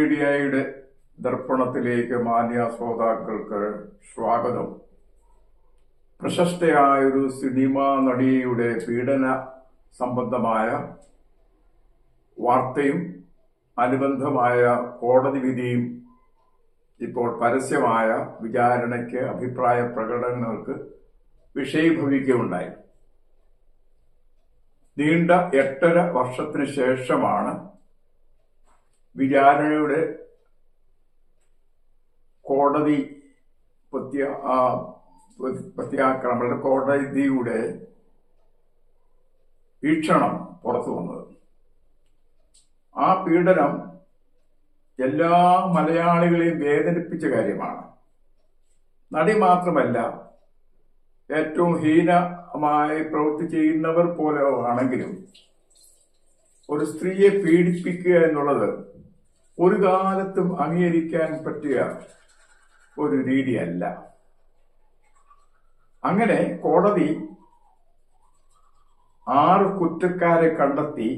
മീഡിയയുടെ ദർപ്പണത്തിലേക്ക് മാന്യ ശ്രോതാക്കൾക്ക് സ്വാഗതം. പ്രശസ്തയായൊരു സിനിമാ നടിയുടെ പീഡന സംബന്ധമായ വാർത്തയും അനുബന്ധമായ കോടതി വിധിയും ഇപ്പോൾ പരസ്യമായ വിചാരണയ്ക്ക് അഭിപ്രായ പ്രകടനങ്ങൾക്ക് വിഷയീഭവിക്കുകയുണ്ടായി. നീണ്ട എട്ടര വർഷത്തിന് ശേഷമാണ് വിചാരണയുടെ കോടതി പ്രത്യ പ്രത്യാക്രമണ കോടതിയുടെ വീക്ഷണം പുറത്തു വന്നത്. ആ പീഡനം എല്ലാ മലയാളികളെയും വേദനിപ്പിച്ച കാര്യമാണ്. നടി മാത്രമല്ല ഏറ്റവും ഹീനമായി പ്രവൃത്തി ചെയ്യുന്നവർ പോലെ ആണെങ്കിലും ഒരു സ്ത്രീയെ പീഡിപ്പിക്കുക എന്നുള്ളത് ഒരു കാലത്തും അംഗീകരിക്കാൻ പറ്റിയ ഒരു രീതിയല്ല. അങ്ങനെ കോടതി ആറ് കുറ്റക്കാരെ കണ്ടെത്തി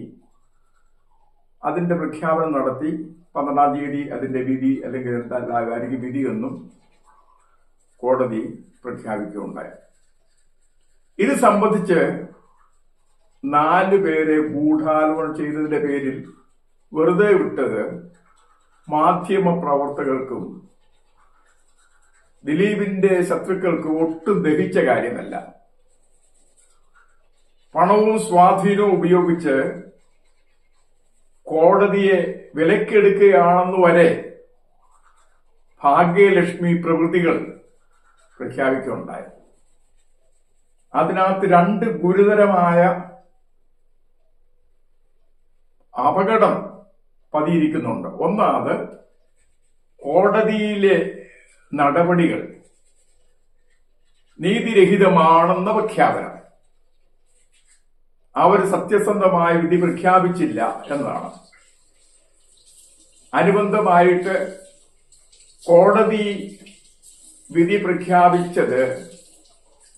അതിന്റെ പ്രഖ്യാപനം നടത്തി. പന്ത്രണ്ടാം തീയതി അതിന്റെ വിധി അല്ലെങ്കിൽ എന്താ ആകാരിക വിധിയൊന്നും കോടതി പ്രഖ്യാപിക്കുകയുണ്ടായി. ഇത് സംബന്ധിച്ച് നാല് പേരെ ഗൂഢാലോചന ചെയ്തതിന്റെ പേരിൽ വെറുതെ വിട്ടത് മാധ്യമ പ്രവർത്തകർക്കും ദിലീപിന്റെ ശത്രുക്കൾക്കും ഒട്ടും ദഹിച്ച കാര്യമല്ല. പണവും സ്വാധീനവും ഉപയോഗിച്ച് കോടതിയെ വിലക്കെടുക്കുകയാണെന്ന് വരെ ഭാഗ്യലക്ഷ്മി പ്രവൃത്തികൾ പ്രഖ്യാപിക്കുകയുണ്ടായി. അതിനകത്ത് രണ്ട് ഗുരുതരമായ അപകടം പതിയിരിക്കുന്നുണ്ട്. ഒന്നാമത് കോടതിയിലെ നടപടികൾ നീതിരഹിതമാണെന്ന പ്രഖ്യാപനം. അവർ സത്യസന്ധമായ വിധി പ്രഖ്യാപിച്ചില്ല എന്നതാണ്. അനുബന്ധമായിട്ട് കോടതി വിധി പ്രഖ്യാപിച്ചത്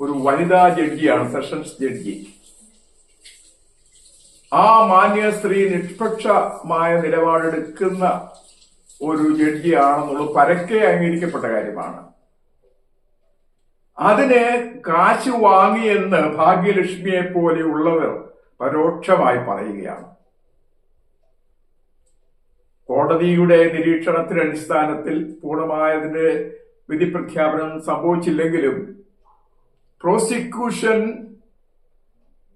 ഒരു വനിതാ ജഡ്ജിയാണ് സെഷൻസ് ജഡ്ജി. ആ മാന്യ സ്ത്രീ നിഷ്പക്ഷമായ നിലപാടെടുക്കുന്ന ഒരു ജഡ്ജിയാണെന്നുള്ളത് പരക്കെ അംഗീകരിക്കപ്പെട്ട കാര്യമാണ്. അതിന് കാശ് വാങ്ങിയെന്ന് ഭാഗ്യലക്ഷ്മിയെ പോലെയുള്ളവർ പരോക്ഷമായി പറയുകയാണ്. കോടതിയുടെ നിരീക്ഷണത്തിന് അടിസ്ഥാനത്തിൽ പൂർണമായതിന്റെ വിധി പ്രഖ്യാപനം സംഭവിച്ചില്ലെങ്കിലും പ്രോസിക്യൂഷൻ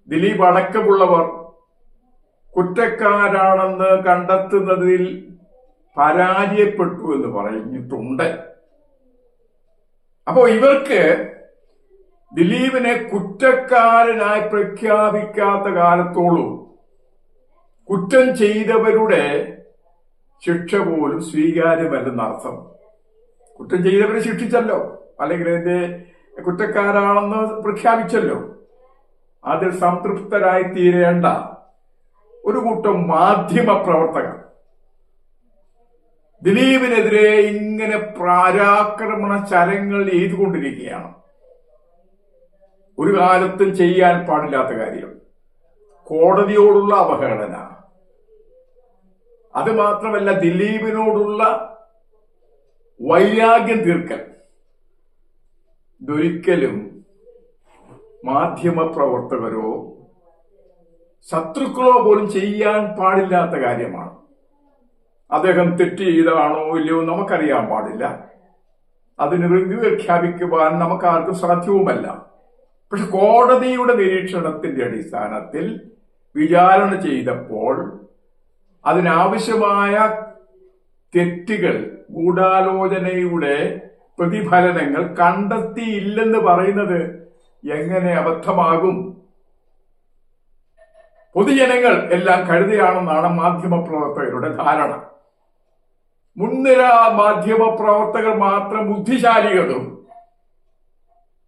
ദിലീപ് അടക്കമുള്ളവർ കുറ്റക്കാരാണെന്ന് കണ്ടെത്തുന്നതിൽ പരാജയപ്പെട്ടു എന്ന് പറഞ്ഞിട്ടുണ്ട്. അപ്പോ ഇവർക്ക് ദിലീപിനെ കുറ്റക്കാരനായി പ്രഖ്യാപിക്കാത്ത കാലത്തോളം. കുറ്റം ചെയ്തവരുടെ ശിക്ഷ പോലും സ്വീകാര്യമല്ലെന്നർത്ഥം കുറ്റം ചെയ്തവരെ ശിക്ഷിച്ചല്ലോ. അല്ലെങ്കിൽ എന്റെ കുറ്റക്കാരാണെന്ന് പ്രഖ്യാപിച്ചല്ലോ. അതിൽ സംതൃപ്തരായി തീരേണ്ട ഒരു കൂട്ടം മാധ്യമ പ്രവർത്തകർ ദിലീപിനെതിരെ ഇങ്ങനെ പ്രാരാക്രമണ ചരങ്ങൾ ചെയ്തുകൊണ്ടിരിക്കുകയാണ് ഒരു കാലത്തും ചെയ്യാൻ പാടില്ലാത്ത കാര്യം. കോടതിയോടുള്ള അവഹേളന. അത് മാത്രമല്ല ദിലീപിനോടുള്ള വൈരാഗ്യം തീർക്കൽ. ഇതൊരിക്കലും മാധ്യമ പ്രവർത്തകരോ ശത്രുക്കളോ പോലും ചെയ്യാൻ പാടില്ലാത്ത കാര്യമാണ്. അദ്ദേഹം തെറ്റ് ചെയ്തതാണോ ഇല്ലയോ നമുക്കറിയാൻ പാടില്ല. അതിന് റിവ്യൂ പ്രഖ്യാപിക്കുവാൻ നമുക്കാർക്കും സാധ്യവുമല്ല. പക്ഷെ കോടതിയുടെ നിരീക്ഷണത്തിന്റെ അടിസ്ഥാനത്തിൽ വിചാരണ ചെയ്തപ്പോൾ അതിനാവശ്യമായ തെറ്റുകൾ ഗൂഢാലോചനയുടെ പ്രതിഫലനങ്ങൾ കണ്ടെത്തിയില്ലെന്ന് പറയുന്നത് എങ്ങനെ അബദ്ധമാകും? പൊതുജനങ്ങൾ എല്ലാം കഴുതയാണെന്നാണ് മാധ്യമപ്രവർത്തകരുടെ ധാരണ. മുൻനിര മാധ്യമ പ്രവർത്തകർ മാത്രം ബുദ്ധിശാലികളും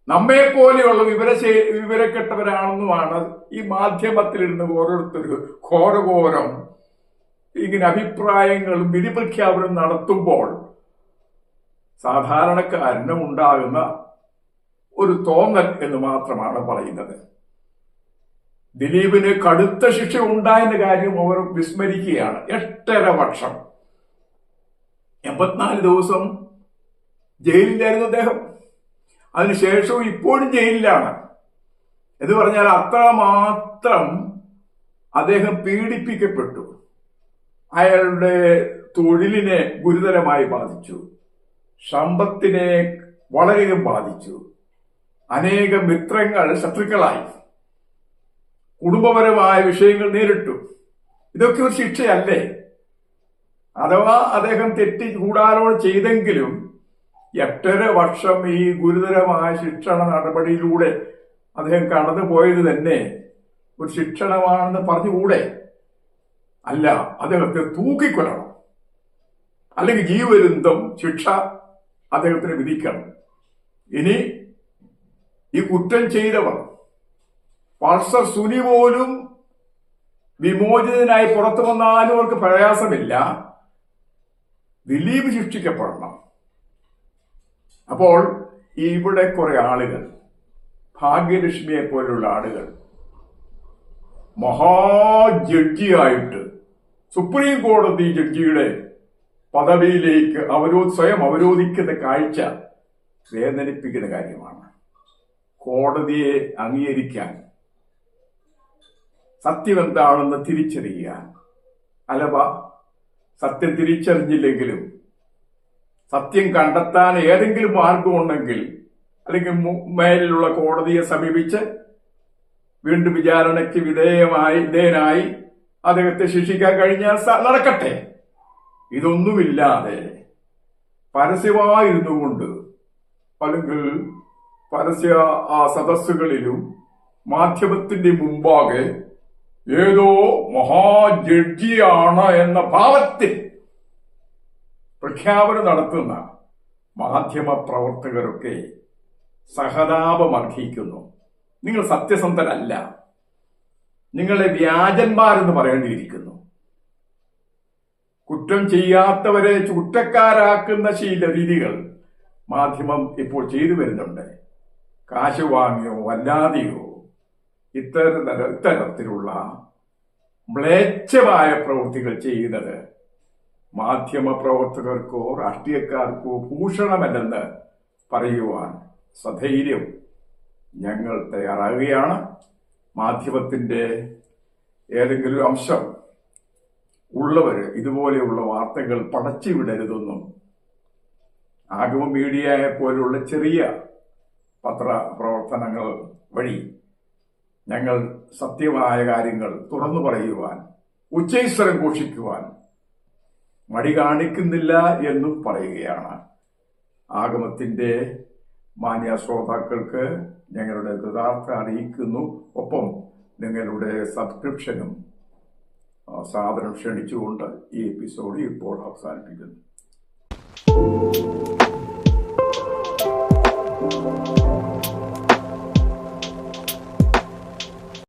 നമ്മെ പോലെയുള്ള വിവരശേ വിവരക്കെട്ടവരാണെന്നുമാണ് ഈ മാധ്യമത്തിലിരുന്ന് ഓരോരുത്തരും ഘോരഘോരം ഇങ്ങനെ അഭിപ്രായങ്ങളും വിധി പ്രഖ്യാപനം നടത്തുമ്പോൾ സാധാരണക്കാരനും ഉണ്ടാകുന്ന ഒരു തോന്നൽ എന്ന് മാത്രമാണ് പറയുന്നത്. ദിലീപിന് കടുത്ത ശിക്ഷ ഉണ്ടായെന്ന കാര്യം അവർ വിസ്മരിക്കുകയാണ്. എട്ടര വർഷം. എൺപത്തിനാല് ദിവസം ജയിലിലായിരുന്നു അദ്ദേഹം. അതിനുശേഷവും ഇപ്പോഴും ജയിലിലാണ്. എന്ന് പറഞ്ഞാൽ അത്രമാത്രം അദ്ദേഹം പീഡിപ്പിക്കപ്പെട്ടു. അയാളുടെ തൊഴിലിനെ ഗുരുതരമായി ബാധിച്ചു. സമ്പത്തിനെ വളരെയധികം ബാധിച്ചു. അനേകം മിത്രങ്ങൾ ശത്രുക്കളായി. കുടുംബപരമായ വിഷയങ്ങൾ നേരിട്ടു. ഇതൊക്കെ ഒരു ശിക്ഷയല്ലേ? അഥവാ അദ്ദേഹം തെറ്റി കൂടാരോട് ചെയ്തെങ്കിലും എട്ടര വർഷം ഈ ഗുരുതരമായ ശിക്ഷണ നടപടിയിലൂടെ അദ്ദേഹം കടന്നു പോയത് തന്നെ ഒരു ശിക്ഷണമാണെന്ന് പറഞ്ഞുകൂടെ? അല്ല അദ്ദേഹത്തെ തൂക്കിക്കൊല്ലണം. അല്ലെങ്കിൽ ജീവരുന്തം ശിക്ഷ അദ്ദേഹത്തിന് വിധിക്കണം. ഇനി ഈ കുറ്റം ചെയ്തവർ പൾസർ സുനി പോലും വിമോചിതനായി പുറത്തു വന്നാലും അവർക്ക് പ്രയാസമില്ല. ദിലീപ് ശിക്ഷിക്കപ്പെടണം. അപ്പോൾ ഇവിടെ കുറെ ആളുകൾ ഭാഗ്യലക്ഷ്മിയെ പോലുള്ള ആളുകൾ മഹാജഡ്ജിയായിട്ട് സുപ്രീം കോടതി ജഡ്ജിയുടെ പദവിയിലേക്ക് അവരോ സ്വയം അവരോധിക്കുന്ന കാഴ്ച വേദനിപ്പിക്കുന്ന കാര്യമാണ്. കോടതിയെ അംഗീകരിക്കാൻ സത്യം എന്താണെന്ന് തിരിച്ചറിയുക. അലവ സത്യം തിരിച്ചറിഞ്ഞില്ലെങ്കിലും സത്യം കണ്ടെത്താൻ ഏതെങ്കിലും മാർഗമുണ്ടെങ്കിൽ അല്ലെങ്കിൽ മേലിലുള്ള കോടതിയെ സമീപിച്ച് വീണ്ടും വിചാരണയ്ക്ക് വിധേയമായി വിധേയനായി അദ്ദേഹത്തെ ശിക്ഷിക്കാൻ കഴിഞ്ഞാൽ നടക്കട്ടെ. ഇതൊന്നുമില്ലാതെ പരസ്യമായിരുന്നു കൊണ്ട് അല്ലെങ്കിൽ പരസ്യ ആ സദസ്സുകളിലും മാധ്യമത്തിന്റെ മുമ്പാകെ ഏതോ മഹാജഡ്ജിയാണ് എന്ന ഭാവത്തിൽ പ്രഖ്യാപനം നടത്തുന്ന മാധ്യമ പ്രവർത്തകരൊക്കെ സഹതാപം അർഹിക്കുന്നു നിങ്ങൾ സത്യസന്ധരല്ല. നിങ്ങളെ വ്യാജന്മാരെന്ന് പറയേണ്ടിയിരിക്കുന്നു. കുറ്റം ചെയ്യാത്തവരെ കുറ്റക്കാരാക്കുന്ന ശീലരീതികൾ മാധ്യമം ഇപ്പോൾ ചെയ്തു വരുന്നുണ്ട്. കാശ് വാങ്ങിയോ അല്ലാതെയോ ഇത്തരം ഇത്തരത്തിലുള്ള മ്ലേച്ഛമായ പ്രവൃത്തികൾ ചെയ്യുന്നത് മാധ്യമ പ്രവർത്തകർക്കോ രാഷ്ട്രീയക്കാർക്കോ ഭൂഷണമല്ലെന്ന് പറയുവാൻ സധൈര്യം ഞങ്ങൾ തയ്യാറാകുകയാണ്. മാധ്യമത്തിന്റെ ഏതെങ്കിലും അംശം ഉള്ളവര് ഇതുപോലെയുള്ള വാർത്തകൾ പടച്ചുവിടരുതെന്നും ആഗമ മീഡിയയെ പോലുള്ള ചെറിയ പത്ര പ്രവർത്തനങ്ങൾ വഴി ഞങ്ങൾ സത്യമായ കാര്യങ്ങൾ തുറന്നു പറയുവാൻ ഉച്ചൈസ്വരം ഘോഷിക്കുവാൻ മടി കാണിക്കുന്നില്ല എന്നും പറയുകയാണ്. ആഗമത്തിന്റെ മാന്യ ശ്രോതാക്കൾക്ക് ഞങ്ങളുടെ കൃതാർത്ഥ അറിയിക്കുന്നു. ഒപ്പം നിങ്ങളുടെ സബ്സ്ക്രിപ്ഷനും സാധനം ക്ഷണിച്ചുകൊണ്ട് ഈ എപ്പിസോഡ് ഇപ്പോൾ അവസാനിപ്പിക്കുന്നു.